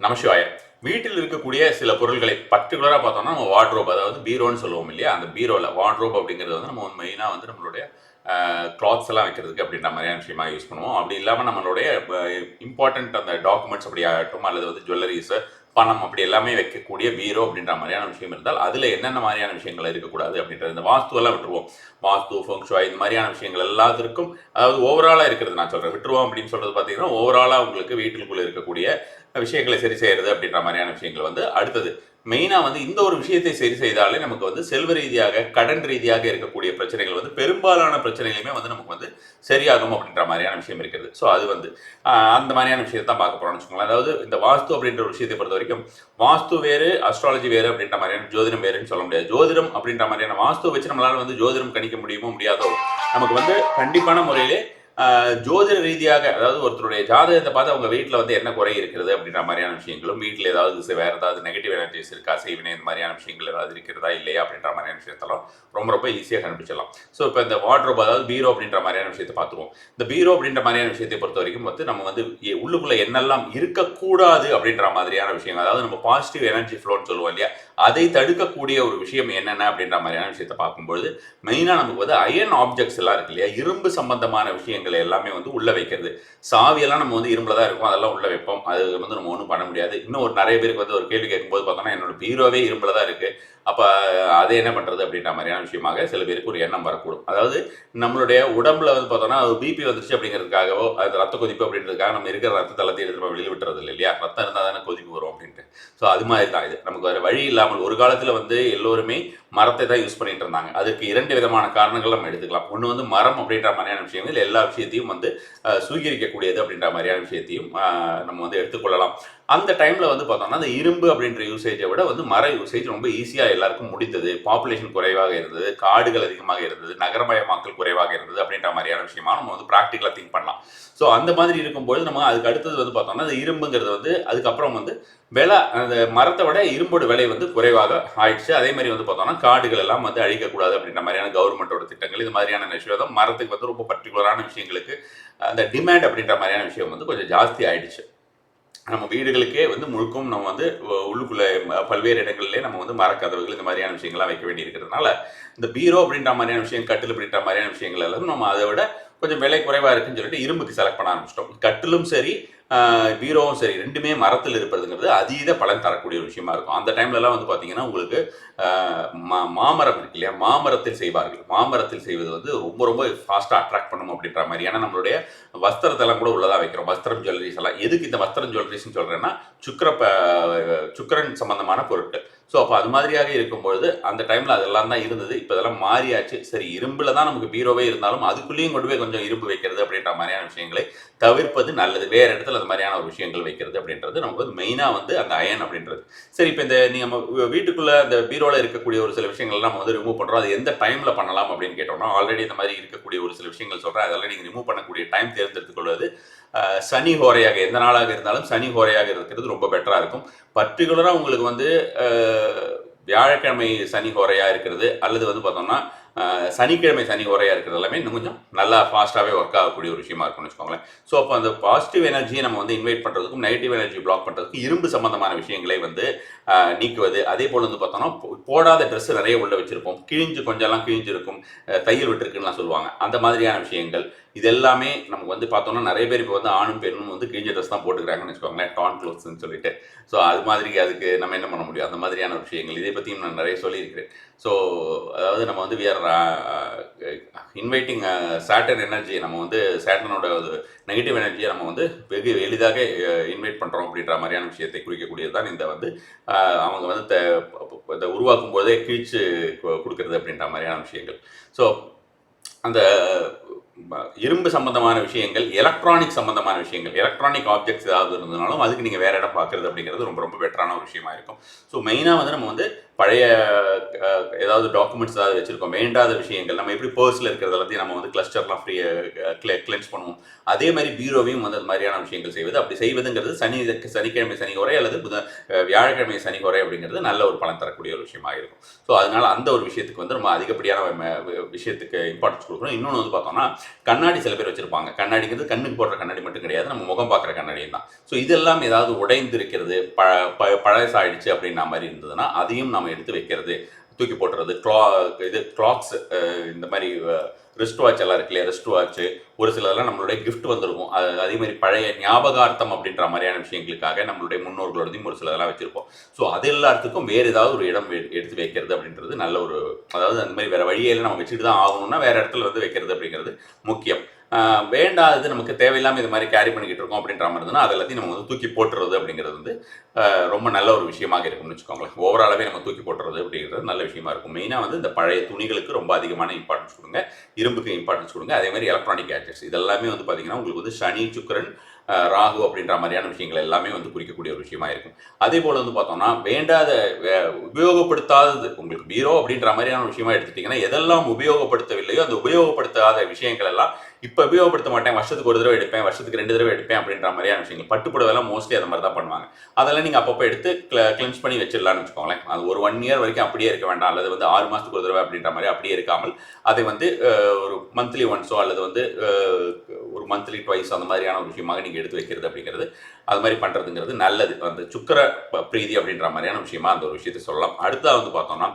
நமசிவாய. வீட்டில் இருக்கக்கூடிய சில பொருள்களை பர்டிகுலராக பார்த்தோம்னா நம்ம வார்ட்ரோப் அதாவது பீரோன்னு சொல்லுவோம் இல்லையா? அந்த பீரோவில் வார்ட்ரோப் அப்படிங்கிறது வந்து நம்ம மெயினாக வந்து நம்மளுடைய கிளாத்ஸ் எல்லாம் வைக்கிறதுக்கு அப்படின்ற மாதிரியான விஷயமா யூஸ் பண்ணுவோம். அப்படி இல்லாமல் நம்மளுடைய இம்பார்ட்டண்ட் அந்த டாக்குமெண்ட்ஸ் அப்படி ஆகட்டும் அல்லது வந்து ஜுவல்லரிஸு பணம் அப்படி எல்லாமே வைக்கக்கூடிய பீரோ அப்படின்ற மாதிரியான விஷயம் இருந்தால் அதில் என்னென்ன மாதிரியான விஷயங்கள் இருக்கக்கூடாது அப்படின்றது இந்த வாஸ்துவெல்லாம் விட்டுருவோம். வாஸ்து ஃபங்க்ஷுவா இந்த மாதிரியான விஷயங்கள் எல்லாத்திற்கும் அதாவது ஓவராலாக இருக்கிறது நான் சொல்கிறேன் விட்டுருவோம் அப்படின்னு சொல்கிறது பார்த்தீங்கன்னா ஓவராலாக உங்களுக்கு வீட்டுக்குள்ளே இருக்கக்கூடிய விஷயங்களை சரி செய்கிறது அப்படின்ற மாதிரியான விஷயங்கள் வந்து அடுத்தது. மெயினாக வந்து இந்த ஒரு விஷயத்தை சரி செய்தாலே நமக்கு வந்து செல்வ ரீதியாக கடன் ரீதியாக இருக்கக்கூடிய பிரச்சனைகள் வந்து பெரும்பாலான பிரச்சனைகளுமே வந்து நமக்கு வந்து சரியாகும் அப்படின்ற மாதிரியான விஷயம் இருக்கிறது. ஸோ அது வந்து அந்த மாதிரியான விஷயத்தை தான் பார்க்க போகிறோம்னு வச்சுக்கோங்களேன். அதாவது இந்த வாஸ்து அப்படின்ற ஒரு விஷயத்தை பொறுத்த வரைக்கும் வாஸ்து வேறு அஸ்ட்ராலஜி வேறு அப்படின்ற மாதிரியான ஜோதிடம் வேறுன்னு சொல்ல முடியாது. ஜோதிடம் அப்படின்ற மாதிரியான வாஸ்து வச்சு நம்மளால் வந்து ஜோதிடம் கணிக்க முடியுமோ முடியாதோ நமக்கு வந்து கண்டிப்பான முறையிலே ஜோதிட ரீதியாக அதாவது ஒருத்தருடைய ஜாதகத்தை பார்த்து அவங்க வீட்டில் வந்து என்ன குறை இருக்கிறது அப்படின்ற மாதிரியான விஷயங்களும் வீட்டில் ஏதாவது வேறு ஏதாவது நெகட்டிவ் எனர்ஜிஸ் இருக்கா செய்வினை இந்த மாதிரியான விஷயங்கள் ஏதாவது இருக்கிறதா இல்லையா அப்படின்ற மாதிரியான விஷயத்தெல்லாம் ரொம்ப ரொம்ப ஈஸியாக கண்டுபிடிச்சிடலாம். ஸோ இப்போ இந்த வாட்ரோப் அதாவது பீரோ அப்படின்ற மாதிரியான விஷயத்தை பார்த்துருவோம் இந்த பீரோ அப்படின்ற மாதிரியான விஷயத்தை பொறுத்த வரைக்கும் வந்து நம்ம வந்து உள்ளுக்குள்ளே என்னெல்லாம் இருக்கக்கூடாது அப்படின்ற மாதிரியான விஷயங்கள் அதாவது நம்ம பாசிட்டிவ் எனர்ஜி ஃப்ளோன்னு சொல்லுவோம் இல்லையா? அதை தடுக்கக்கூடிய ஒரு விஷயம் என்னென்ன அப்படின்ற மாதிரியான விஷயத்தை பார்க்கும்பொழுது மெயினாக நமக்கு வந்து அயன் ஆப்ஜெக்ட்ஸ் எல்லாம் இருக்கு இல்லையா? இரும்பு சம்பந்தமான விஷயங்களை எல்லாமே வந்து உள்ள வைக்கிறது. சாவியெல்லாம் நம்ம வந்து இரும்பில் தான் இருக்கும். அதெல்லாம் உள்ள வைப்போம். அது வந்து நம்ம ஒன்றும் பண்ண முடியாது. இன்னும் ஒரு நிறைய பேருக்கு வந்து ஒரு கேள்வி கேட்கும்போது பார்த்தோம்னா என்னோட பீரோவே இரும்பில் தான் இருக்குது அப்போ அதை என்ன பண்ணுறது அப்படின்ற மாதிரியான விஷயமாக சில பேருக்கு ஒரு எண்ணம் வரக்கூடும். அதாவது நம்மளுடைய உடம்புல வந்து பார்த்தோம்னா அது பிபி வந்துருச்சு அப்படிங்கிறதுக்காகவோ அது ரத்த கொதிப்பு அப்படின்றதுக்காக நம்ம இருக்கிற ரத்த தளத்தை எடுத்து வெளியில் விட்டுறது இல்லை இல்லையா? ரத்தம் இருந்தால் தானே கொதிப்பு வரும் அப்படின்ட்டு. ஸோ அது மாதிரி தான் இது. நமக்கு வேறு வழி இல்லாமல் ஒரு காலத்தில் வந்து எல்லோருமே மரத்தை தான் யூஸ் பண்ணிட்டு இருந்தாங்க. அதுக்கு இரண்டு விதமான காரணங்கள் நம்ம எடுத்துக்கலாம். ஒன்று வந்து மரம் அப்படின்ற மாதிரியான விஷயங்கள் எல்லா விஷயத்தையும் வந்து சூகரிக்கக்கூடியது அப்படின்ற மாதிரியான விஷயத்தையும் நம்ம வந்து எடுத்துக்கொள்ளலாம். அந்த டைமில் வந்து பார்த்தோம்னா அந்த இரும்பு அப்படின்ற யூசேஜை விட வந்து மர யூசேஜ் ரொம்ப ஈஸியாக எல்லாருக்கும் முடித்தது பாப்புலேஷன் குறைவாக இருந்தது. காடுகள் அதிகமாக இருந்தது. நகரமயமாக்கல் குறைவாக இருந்தது அப்படின்ற மாதிரியான விஷயமா நம்ம வந்து ப்ராக்டிக்கலாக திங்க் பண்ணலாம். ஸோ அந்த மாதிரி இருக்கும்போது நம்ம அதுக்கு அடுத்தது வந்து பார்த்தோம்னா அந்த இரும்புங்கிறது வந்து அதுக்கப்புறம் வந்து விலை அந்த மரத்தை விட இரும்போட விலை வந்து குறைவாக ஆயிடுச்சு. அதே மாதிரி வந்து பார்த்தோம்னா காடுகள் எல்லாம் வந்து அழிக்கக்கூடாது அப்படின்ற மாதிரியான கவர்மெண்ட்டோட திட்டங்கள் இது மாதிரியான விஷயம் மரத்துக்கு வந்து ரொம்ப பர்டிகுலரான விஷயங்களுக்கு அந்த டிமாண்ட் அப்படின்ற மாதிரியான விஷயம் வந்து கொஞ்சம் ஜாஸ்தி ஆயிடுச்சு. நம்ம வீடுகளுக்கே வந்து முழுக்கும் நம்ம வந்து உள்ளுக்குள்ளே உள்ளுக்குள்ள பல்வேறு இடங்கள்லேயே நம்ம வந்து மரக்கதவுகள் இந்த மாதிரியான விஷயங்கள்லாம் வைக்க வேண்டி இருக்கிறதுனால இந்த பீரோ அப்படின்ற மாதிரியான விஷயம் கட்டில் அப்படின்ற மாதிரியான விஷயங்கள் எல்லாம் நம்ம அதை விட கொஞ்சம் விலை குறைவாக இருக்குன்னு சொல்லிட்டு இரும்புக்கு செலக்ட் பண்ண ஆரம்பிச்சிட்டோம். கட்டிலும் சரி பீரோவும் சரி ரெண்டுமே மரத்தில் இருப்பதுங்கிறது அதீத பலன் தரக்கூடிய ஒரு விஷயமா இருக்கும். அந்த டைம்லலாம் வந்து பார்த்தீங்கன்னா உங்களுக்கு மா- மாமரம் இருக்கு இல்லையா? மாமரத்தில் செய்வார்கள். மாமரத்தில் செய்வது வந்து ரொம்ப ரொம்ப ஃபாஸ்ட்டாக அட்ராக்ட் பண்ணும் அப்படின்ற மாதிரி. ஏன்னா நம்மளுடைய வஸ்திரத்தெல்லாம் கூட உள்ளதாக வைக்கிறோம். வஸ்திரம் ஜுவல்லரிஸ் எல்லாம். எதுக்கு இந்த வஸ்திரம் ஜுவல்லரிஸ்ன்னு சொல்கிறேன்னா சுக்கர ப- சம்பந்தமான பொருட்கள். ஸோ அப்போ அது மாதிரியாக இருக்கும்பொழுது அந்த டைமில் அதெல்லாம் தான் இருந்தது. இப்போ இதெல்லாம் மாறியாச்சு. சரி இரும்பில் தான் நமக்கு பீரோவே இருந்தாலும் அதுக்குள்ளேயும் கொண்டு போய் கொஞ்சம் இரும்பு வைக்கிறது அப்படின்ற மாதிரியான விஷயங்களை தவிர்ப்பது நல்லது. வேறு இடத்துல அந்த மாதிரியான ஒரு விஷயங்கள் வைக்கிறது அப்படின்றது நமக்கு வந்து மெயினாக வந்து அந்த அயன் அப்படின்றது. சரி இப்போ இந்த நீ நம்ம வீட்டுக்குள்ளே அந்த பீரோவில் இருக்கக்கூடிய ஒரு சில விஷயங்கள் நம்ம வந்து ரிமூவ் பண்ணுறோம் அது எந்த டைமில் பண்ணலாம் அப்படின்னு கேட்டோம்னா ஆல்ரெடி இந்த மாதிரி இருக்கக்கூடிய ஒரு சில விஷயங்கள் சொல்கிறேன் அதெல்லாம் நீங்கள் ரிமூவ் பண்ணக்கூடிய டைம் தேர்ந்தெடுத்துக்கொள்வது சனி ஹோரையாக எந்த நாளாக இருந்தாலும் சனி ஹோரையாக இருக்கிறது ரொம்ப பெட்டராக இருக்கும். பர்டிகுலராக உங்களுக்கு வந்து வியாழக்கிழமை சனி ஹோரையாக இருக்கிறது அல்லது வந்து பார்த்தோம்னா சனிக்கிழமை சனி ஹோரையா இருக்கிறது எல்லாமே இன்னும் கொஞ்சம் நல்லா ஃபாஸ்ட்டாகவே ஒர்க் ஆகக்கூடிய ஒரு விஷயமா இருக்கும்னு வச்சுக்கோங்களேன். ஸோ அப்போ அந்த பாசிட்டிவ் எனர்ஜியை நம்ம வந்து இன்வைட் பண்ணுறதுக்கும் நெகட்டிவ் எனர்ஜி பிளாக் பண்ணுறதுக்கும் இரும்பு சம்மந்தமான விஷயங்களை வந்து நீக்குவது. அதே போல் வந்து பார்த்தோம்னா போடாத ட்ரெஸ் நிறைய உள்ள வச்சுருப்போம். கிழிஞ்சு கொஞ்சம்லாம் கிழிஞ்சிருக்கும். அஹ், தையல் விட்டுருக்குன்னுலாம் சொல்லுவாங்க. அந்த மாதிரியான விஷயங்கள் இது எல்லாமே நமக்கு வந்து பார்த்தோம்னா நிறைய பேர் இப்போ வந்து ஆணும் பெண்ணும் வந்து கிழிஞ்ச ட்ரெஸ் தான் போட்டுக்கிறாங்கன்னு வச்சுக்கோங்களேன் டான் க்ளோத்ஸ்னு சொல்லிட்டு. ஸோ அது மாதிரி அதுக்கு நம்ம என்ன பண்ண முடியும்? அந்த மாதிரியான விஷயங்கள். இதை பற்றியும் நான் நிறைய சொல்லியிருக்கிறேன். ஸோ அதாவது நம்ம வந்து விஆர் இன்வைட்டிங் சாட்டர்ன் எனர்ஜி நம்ம வந்து சாட்டர்னோட நெகட்டிவ் எனர்ஜியை நம்ம வந்து வெகு எளிதாக இன்வைட் பண்ணுறோம் அப்படின்ற மாதிரியான விஷயத்தை குறிக்கக்கூடியது தான் இந்த வந்து அவங்க வந்து த- உருவாக்கும் போதே கிழிச்சு கொடுக்குறது அப்படின்ற மாதிரியான விஷயங்கள். ஸோ அந்த இரும்பு சம்பந்தமான விஷயங்கள் எலக்ட்ரானிக் சம்பந்தமான விஷயங்கள் எலக்ட்ரானிக் ஆப்ஜெக்ட்ஸ் ஏதாவது இருந்ததுனாலும் அதுக்கு நீங்கள் வேறு இடம் பார்க்குறது அப்படிங்கிறது ரொம்ப ரொம்ப பெட்டரான ஒரு விஷயமா இருக்கும். ஸோ மெயினாக வந்து நம்ம வந்து பழைய ஏதாவது டாக்குமெண்ட்ஸ் ஏதாவது வச்சுருக்கோம். வேண்டாத விஷயங்கள் நம்ம எப்படி பர்ஸில் இருக்கிறது எல்லாத்தையும் நம்ம வந்து கிளஸ்டர்லாம் ஃப்ரீ கிளென்ஸ் பண்ணுவோம். அதே மாதிரி பீரோவையும் வந்து அது மாதிரியான விஷயங்கள் செய்வது. அப்படி செய்வதுங்கிறது சனி சனிக்கிழமை சனி குறை அல்லது புத வியாழக்கிழமை சனி குறை அப்படிங்கிறது நல்ல ஒரு பலன் தரக்கூடிய ஒரு விஷயமாக இருக்கும். ஸோ அதனால அந்த ஒரு விஷயத்துக்கு வந்து நம்ம அதிகப்படியான விஷயத்துக்கு இம்பார்ட்டன்ஸ் கொடுக்கணும். இன்னொன்று வந்து பார்த்தோம்னா கண்ணாடி சில பேர் வச்சுருப்பாங்க. கண்ணாடிங்கிறது கண்ணுக்கு போடுற கண்ணாடி மட்டும் கிடையாது. நம்ம முகம் பார்க்குற கண்ணாடியும் தான். ஸோ இதெல்லாம் ஏதாவது உடைந்து இருக்கிறது ப ப பழசாயிடுச்சு அப்படின்ற மாதிரி இருந்ததுன்னா அதையும் நம்ம எடுத்து வைக்கிறது தூக்கி போட்டுறது க்ளா இது கிளாக்ஸ் இந்த மாதிரி ரிஸ்ட் வாட்ச் எல்லாம் இருக்கு இல்லையா ரிஸ்ட் வாட்ச் ஒரு சிலதெல்லாம் நம்மளுடைய கிஃப்ட் வந்திருக்கும். அது அதே மாதிரி பழைய ஞாபகார்த்தம் அப்படின்ற மாதிரியான விஷயங்களுக்காக நம்மளுடைய முன்னோர்களோடையும் ஒரு சிலதெல்லாம் வச்சுருப்போம். ஸோ அது எல்லாத்துக்கும் வேறு ஏதாவது ஒரு இடம் எடுத்து வைக்கிறது அப்படின்றது நல்ல ஒரு அதாவது அந்த மாதிரி வேறு வழியே இல்லை நம்ம வச்சுட்டு தான் ஆகணும்னா வேறு இடத்துல வந்து வைக்கிறது அப்படிங்கிறது முக்கியம். வேண்டாதது நமக்கு தேவையில்லாம இது மாதிரி கேரி பண்ணிக்கிட்டு இருக்கோம் அப்படின்ற மாதிரி இருந்ததுன்னா அது எல்லாத்தையும் நம்ம வந்து தூக்கி போட்டுறது அப்படிங்கிறது வந்து ரொம்ப நல்ல ஒரு விஷயமாக இருக்கும்னு வச்சுக்கோங்களேன். ஓவராலாகவே நம்ம தூக்கி போட்டுறது அப்படிங்கிறது நல்ல விஷயமா இருக்கும். மெயினாக வந்து இந்த பழைய துணிகளுக்கு ரொம்ப அதிகமான இம்பார்ட்டன்ஸ் கொடுங்க. இரும்புக்கு இம்பார்ட்டன்ஸ் கொடுங்க. அதே மாதிரி எலக்ட்ரானிக் கேட்ஜெட்ஸ் இதெல்லாமே வந்து பார்த்தீங்கன்னா உங்களுக்கு வந்து சனி சுக்கரன் ராகு அப்படின்ற மாதிரியான விஷயங்கள் எல்லாமே வந்து குறிக்கக்கூடிய ஒரு விஷயமா இருக்கும். அதே போல் வந்து பார்த்தோம்னா வேண்டாத வே- உபயோகப்படுத்தாதது உங்களுக்கு பீரோ அப்படின்ற மாதிரியான விஷயமா எடுத்துட்டிங்கன்னா எதெல்லாம் உபயோகப்படுத்தவில்லையோ அந்த உபயோகப்படுத்தாத விஷயங்கள் எல்லாம் இப்போ உபயோகப்படுத்த மாட்டேன் வருஷத்துக்கு ஒரு தடவை எடுப்பேன் வருஷத்துக்கு ரெண்டு தடவை எடுப்பேன் அப்படின்ற மாதிரியான விஷயங்கள். பட்டுப்புடவைலாம் மோஸ்ட்லி அந்த மாதிரி தான் பண்ணுவாங்க. அதெல்லாம் நீங்கள் அப்பப்போ எடுத்து கிளென்ஸ் பண்ணி வச்சிடலாம்னு வச்சுக்கோங்களேன். அது ஒரு ஒன் இயர் வரைக்கும் அப்படியே இருக்க வேண்டாம். அல்லது வந்து ஆறு மாதத்துக்கு ஒரு தடவை அப்படின்ற மாதிரி அப்படியே இருக்காமல் அதை வந்து ஒரு மந்த்லி ஒன்ஸோ அல்லது வந்து ஒரு மந்த்லி ட்வைஸ் அந்த மாதிரியான ஒரு விஷயமாக நீங்கள் எடுத்து வைக்கிறது அப்படிங்கிறது அது மாதிரி பண்ணுறதுங்கிறது நல்லது. அந்த சுக்கர ப- பிரீதி அப்படின்ற மாதிரியான விஷயமா அந்த ஒரு விஷயத்தை சொல்லலாம். அடுத்ததாக வந்து பார்த்தோம்னா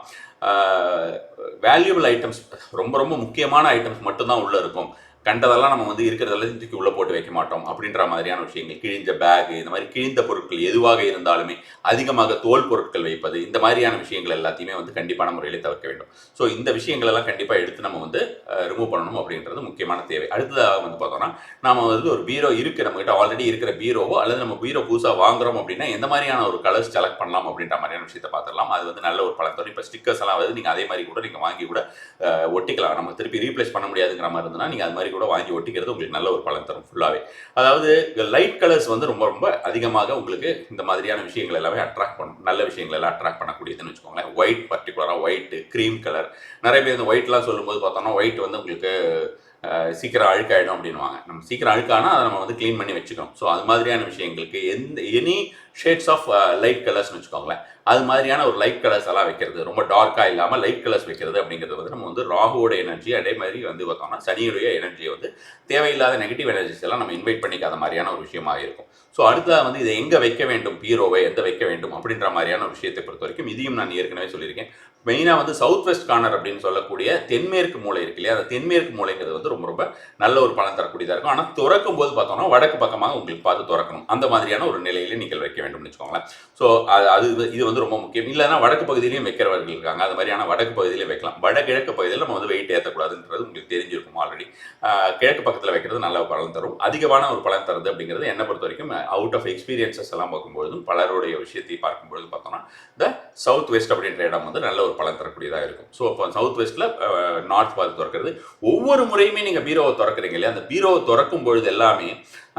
வேல்யூபிள் ஐட்டம்ஸ் ரொம்ப ரொம்ப முக்கியமான ஐட்டம்ஸ் மட்டும்தான் உள்ளே இருக்கும். கண்டதெல்லாம் நம்ம வந்து இருக்கிறதெல்லாம் தூக்கி உள்ளே போட்டு வைக்க மாட்டோம். அப்படின்ற மாதிரியான விஷயங்கள். கிழிஞ்ச பேக் இந்த மாதிரி கிழிந்த பொருட்கள் எதுவாக இருந்தாலுமே அதிகமாக தோல் பொருட்கள் வைப்பது இந்த மாதிரியான விஷயங்கள் எல்லாத்தையுமே வந்து கண்டிப்பான முறையில் தவிர்க்க வேண்டும். ஸோ இந்த விஷயங்கள் எல்லாம் கண்டிப்பாக எடுத்து நம்ம வந்து ரிமூவ் பண்ணணும் அப்படின்றது முக்கியமான தேவை. அடுத்ததாக வந்து பார்த்தோம்னா நம்ம வந்து ஒரு பீரோ இருக்கு நம்மகிட்ட ஆல்ரெடி இருக்கிற பீரோவோ அல்லது நம்ம பீரோ புதுசாக வாங்குறோம் அப்படின்னா எந்த மாதிரியான ஒரு கலர்ஸ் செலக்ட் பண்ணலாம் அப்படின்ற மாதிரியான விஷயத்தை பார்த்துடலாம். அது வந்து நல்ல ஒரு பலன் இப்போ ஸ்டிக்கர்ஸ் எல்லாம் வந்து நீங்கள் அதே மாதிரி கூட நீங்கள் வாங்கி கூட ஒட்டிக்கலாம். நம்ம திருப்பி ரீப்ளேஸ் பண்ண முடியாதுங்கிற மாதிரி இருந்ததுன்னா நீங்கள் அது மாதிரி கூட வாங்கி ஒட்டிக்கிறது உங்களுக்கு நல்ல ஒரு பலன் தரும் ஃபுல்லாகவே அதாவது லைட் கலர்ஸ் வந்து ரொம்ப ரொம்ப அதிகமாக உங்களுக்கு இந்த மாதிரியான விஷயங்கள் எல்லாமே அட்ராக்ட் பண்ணும். நல்ல விஷயங்கள் எல்லாம் அட்ராக்ட் பண்ணக்கூடியதுன்னு வச்சுக்கோங்களேன். ஒயிட் பர்டிகுலராக ஒயிட்டு க்ரீம் கலர் நிறைய பேர் இந்த ஒயிட்லாம் சொல்லும்போது பார்த்தோம்னா ஒயிட் வந்து உங்களுக்கு சீக்கிரம் அழுக்காயிடும் அப்படின்னுவாங்க. நம்ம சீக்கிரம் அழுக்கானா அதை நம்ம வந்து க்ளீன் பண்ணி வச்சுக்கணும். ஸோ அது மாதிரியான விஷயங்களுக்கு எந்த எனி ஷேட்ஸ் ஆஃப் லைட் கலர்ஸ்னு வச்சுக்கோங்களேன். அது மாதிரியான ஒரு லைட் கலர்ஸ் எல்லாம் வைக்கிறது. ரொம்ப டார்க்காக இல்லாமல் லைட் கலர்ஸ் வைக்கிறது அப்படிங்கிறது வந்து நம்ம வந்து ராகுவோட எனர்ஜி அதே மாதிரி வந்து பார்த்தோம்னா சனியுடைய எனர்ஜியை வந்து தேவையில்லாத நெகட்டிவ் எனர்ஜிஸ் எல்லாம் நம்ம இன்வைட் பண்ணிக்காத மாதிரியான ஒரு விஷயமாக இருக்கும். ஸோ அடுத்ததாக வந்து இதை எங்கே வைக்க வேண்டும்? பீரோவை எந்த வைக்க வேண்டும்? அப்படின்ற மாதிரியான ஒரு விஷயத்தை பொறுத்த வரைக்கும் இதையும் நான் ஏற்கனவே சொல்லியிருக்கேன். மெயினாக வந்து சவுத் வெஸ்ட் கார்னர் அப்படின்னு சொல்லக்கூடிய தென்மேற்கு மூளை இருக்கு இல்லையா? அந்த தென்மேற்கு மூளைங்கிறது வந்து ரொம்ப ரொம்ப நல்ல ஒரு பலன் தரக்கூடியதாக இருக்கும். ஆனால் திறக்கும் போது பார்த்தோம்னா வடக்கு பக்கமாக உங்களுக்கு பார்த்து திறக்கணும். அந்த மாதிரியான ஒரு நிலையில நீங்கள் வைக்க வேண்டும்னு வச்சுக்கோங்களேன். ஸோ அது அது இது- வந்து ரொம்ப முக்கியம். இல்லைன்னா வடக்கு பகுதியிலையும் வைக்கிறவர்கள் இருக்காங்க. அது மாதிரியான வடக்கு பகுதியிலே வைக்கலாம். வடகிழக்கு பகுதியில் நம்ம வந்து வெயிட் ஏற்றக்கூடாதுன்றது உங்களுக்கு தெரிஞ்சிருக்கும் ஆல்ரெடி கிழக்கு பக்கத்தில் வைக்கிறது நல்ல பலன் தரும். அதிகமான ஒரு பலன் தருது அப்படிங்கிறது என்னை பொறுத்த வரைக்கும் அவுட் ஆஃப் எக்ஸ்பீரியன்சஸ் எல்லாம் பார்க்கும்பொழுதும் பலருடைய விஷயத்தை பார்க்கும்பொழுது பார்த்தோம்னா இந்த சவுத் வெஸ்ட் அப்படின்ற இடம் வந்து நல்ல ஒரு பலன் தரக்கூடியதாக இருக்கும். ஸோ இப்போ சவுத் வெஸ்ட்டில் நார்த் பார்த்து திறக்கிறது. ஒவ்வொரு முறையுமே நீங்கள் பீரோவை திறக்கிறீங்க இல்லையா? அந்த பீரோவை திறக்கும் பொழுது எல்லாமே